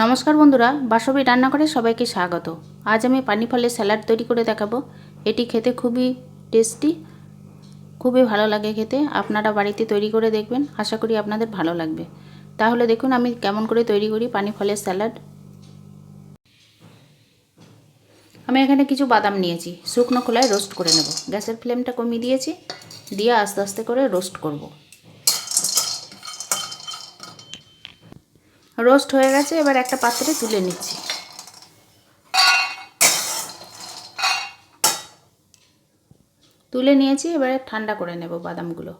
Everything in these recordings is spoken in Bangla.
নমস্কার বন্ধুরা, বাসবি রান্নাঘরে সবাইকে স্বাগত। আজ আমি পানি ফলের স্যালাড তৈরি করে দেখাবো। এটি খেতে খুবই টেস্টি, খুবই ভালো লাগে খেতে। আপনারা বাড়িতে তৈরি করে দেখবেন, আশা করি আপনাদের ভালো লাগবে। তাহলে দেখুন আমি কেমন করে তৈরি করি পানি ফলের স্যালাড। আমি এখানে কিছু বাদাম নিয়েছি, শুকনো খোলায় রোস্ট করে নেব। গ্যাসের ফ্লেমটা কমিয়ে দিয়েছি, দিয়ে আস্তে আস্তে করে রোস্ট করব। রোস্ট হয়ে গেছে, এবার একটা পাত্রে তুলে নিচ্ছি। তুলে নিয়েছি, এবারে ঠান্ডা করে নেব বাদামগুলো।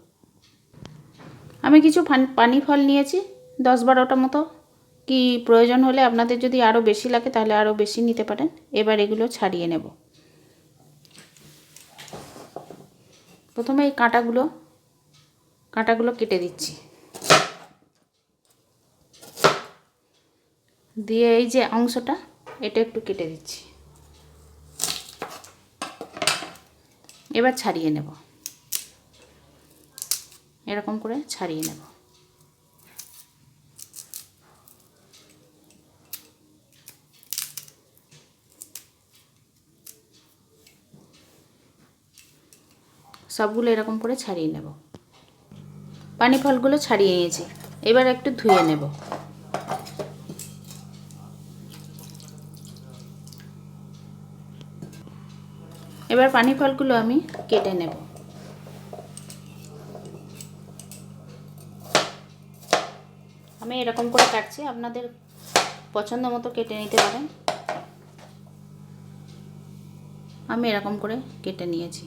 আমি কিছু পানি ফল নিয়েছি, দশ বারোটা মতো। কি প্রয়োজন হলে আপনাদের যদি আরও বেশি লাগে, তাহলে আরও বেশি নিতে পারেন। এবার এগুলো ছাড়িয়ে নেব। প্রথমে এই কাঁটাগুলো কাঁটাগুলো কেটে দিচ্ছি। দিয়ে এই যে অংশটা, এটা একটু কেটে দিচ্ছি। এবার ছাড়িয়ে নেব। এরকম করে ছাড়িয়ে নেব। সবগুলো এরকম করে ছাড়িয়ে নেব। পানি ফলগুলো ছাড়িয়ে নিয়েছি। এবার একটু ধুয়ে নেব। এবার পানি ফলগুলো আমি কেটে নেব। আমি এরকম করে কাটছি, আপনাদের পছন্দ মতো কেটে নিতে পারেন। আমি এরকম করে কেটে নিয়েছি।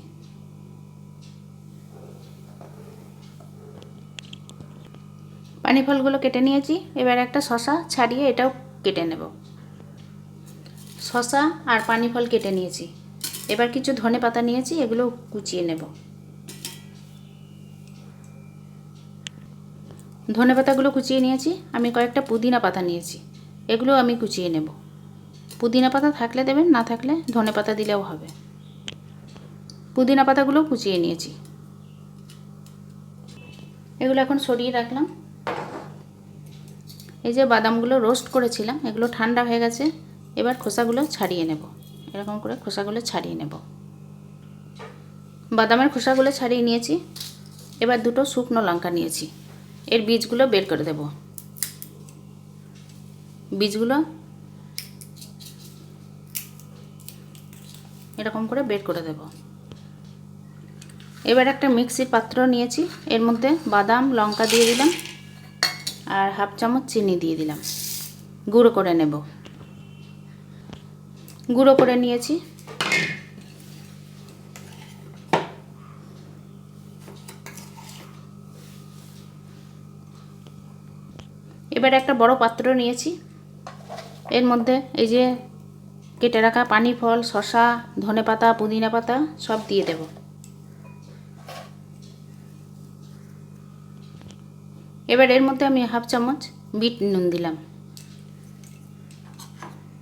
পানি ফলগুলো কেটে নিয়েছি, এবার একটা শশা ছাড়িয়ে এটাও কেটে নেব। শশা আর পানি ফল কেটে নিয়েছি। এবার কিছু ধনে পাতা নিয়েছি, এগুলো কুচিয়ে নেব। ধনে পাতাগুলো কুচিয়ে নিয়েছি, আমি কয়েকটা পুদিনা পাতা নিয়েছি, এগুলো আমি কুচিয়ে নেব। পুদিনা পাতা থাকলে দেবেন, না থাকলে ধনে পাতা দিলেও হবে। পুদিনা পাতাগুলো কুচিয়ে নিয়েছি। এগুলো এখন সরিয়ে রাখলাম। এই যে বাদামগুলো রোস্ট করেছিলাম, এগুলো ঠান্ডা হয়ে গেছে, এবার খোসাগুলো ছাড়িয়ে নেব। এরকম করে খোসাগুলো ছাড়িয়ে নেব। বাদামের খোসাগুলো ছাড়িয়ে নিয়েছি। এবার দুটো শুকনো লঙ্কা নিয়েছি। এর বীজগুলো বের করে দেব। বীজগুলো এরকম করে বের করে দেব। এবার একটা মিক্সির পাত্র নিয়েছি। এর মধ্যে বাদাম, লঙ্কা দিয়ে দিলাম। আর হাফ চামচ চিনি দিয়ে দিলাম। গুঁড়ো করে নেব। গুঁড়ো করে নিয়েছি। এবার একটা বড় পাত্র নিয়েছি। এর মধ্যে এই যে কেটে রাখা পানি, ফল শশা ধনে পাতা, পুদিনা পাতা সব দিয়ে দেব। এবার এর মধ্যে আমি হাফ চামচ বিট নুন দিলাম।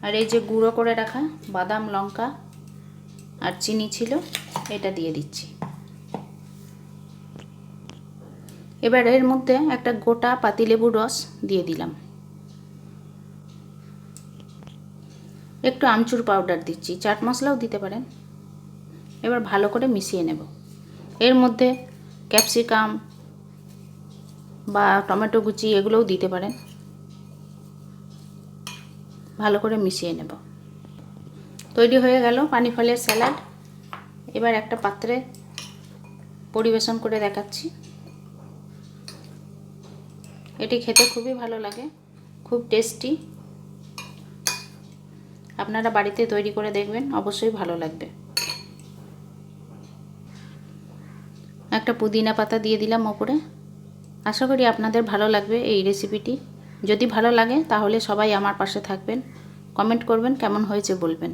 আর এই যে গুঁড়ো করে রাখা বাদাম, লঙ্কা আর চিনি ছিল, এটা দিয়ে দিচ্ছি। এবার এর মধ্যে একটা গোটা পাতিলেবুর রস দিয়ে দিলাম। একটু আমচুর পাউডার দিচ্ছি, চাট মশলাও দিতে পারেন। এবার ভালো করে মিশিয়ে নেব। এর মধ্যে ক্যাপসিকাম বা টমেটো কুচি এগুলোও দিতে পারেন। ভালো করে মিশিয়ে নেব। তৈরি হয়ে গেল পানি ফলের স্যালাড। এবার একটা পাত্রে পরিবেশন করে দেখাচ্ছি। এটি খেতে খুবই ভালো লাগে, খুব টেস্টি। আপনারা বাড়িতে তৈরি করে দেখবেন, অবশ্যই ভালো লাগবে। একটা পুদিনা পাতা দিয়ে দিলাম ওপরে। আশা করি আপনাদের ভালো লাগবে এই রেসিপিটি যদি ভালো লাগে তাহলে সবাই আমার পাশে থাকবেন। কমেন্ট করবেন কেমন হয়েছে বলবেন।